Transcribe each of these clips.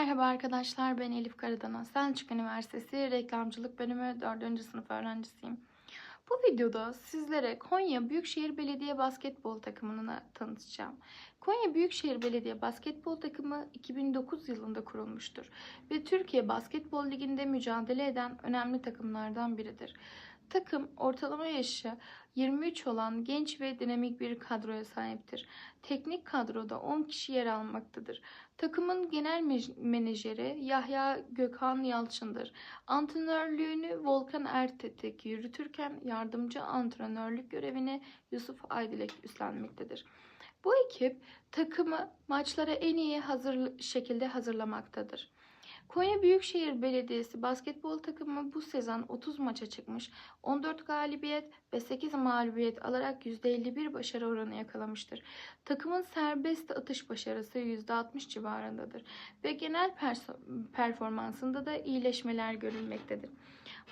Merhaba arkadaşlar ben Elif Karadana. Selçuk Üniversitesi Reklamcılık Bölümü 4. sınıf öğrencisiyim. Bu videoda sizlere Konya Büyükşehir Belediye Basketbol takımını tanıtacağım. Konya Büyükşehir Belediye Basketbol takımı 2009 yılında kurulmuştur ve Türkiye Basketbol Ligi'nde mücadele eden önemli takımlardan biridir. Takım ortalama yaşı 23 olan genç ve dinamik bir kadroya sahiptir. Teknik kadroda 10 kişi yer almaktadır. Takımın genel me- menajeri Yahya Gökhan Yalçın'dır. Antrenörlüğünü Volkan Ertetek yürütürken yardımcı antrenörlük görevini Yusuf Aydilek üstlenmektedir. Bu ekip takımı maçlara en iyi hazır şekilde hazırlamaktadır. Konya Büyükşehir Belediyesi basketbol takımı bu sezon 30 maça çıkmış, 14 galibiyet ve 8 mağlubiyet alarak %51 başarı oranı yakalamıştır. Takımın serbest atış başarısı %60 civarındadır ve genel performansında da iyileşmeler görülmektedir.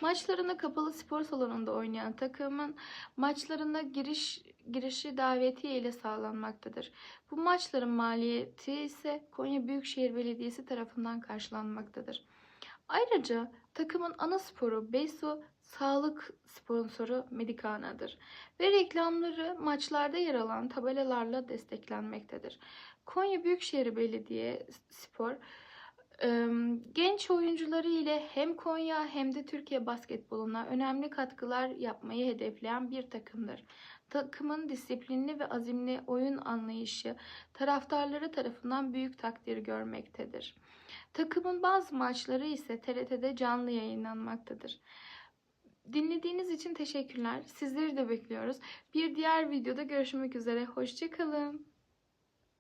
Maçlarını kapalı spor salonunda oynayan takımın maçlarına giriş girişi davetiye ile sağlanmaktadır. Bu maçların maliyeti ise Konya Büyükşehir Belediyesi tarafından karşılanmaktadır. Ayrıca takımın ana sporu Beso sağlık sponsoru Medicana'dır ve reklamları maçlarda yer alan tabelalarla desteklenmektedir. Konya Büyükşehir Belediye Spor genç oyuncuları ile hem Konya hem de Türkiye basketboluna önemli katkılar yapmayı hedefleyen bir takımdır. Takımın disiplinli ve azimli oyun anlayışı taraftarları tarafından büyük takdir görmektedir. Takımın bazı maçları ise TRT'de canlı yayınlanmaktadır. Dinlediğiniz için teşekkürler. Sizleri de bekliyoruz. Bir diğer videoda görüşmek üzere. Hoşçakalın.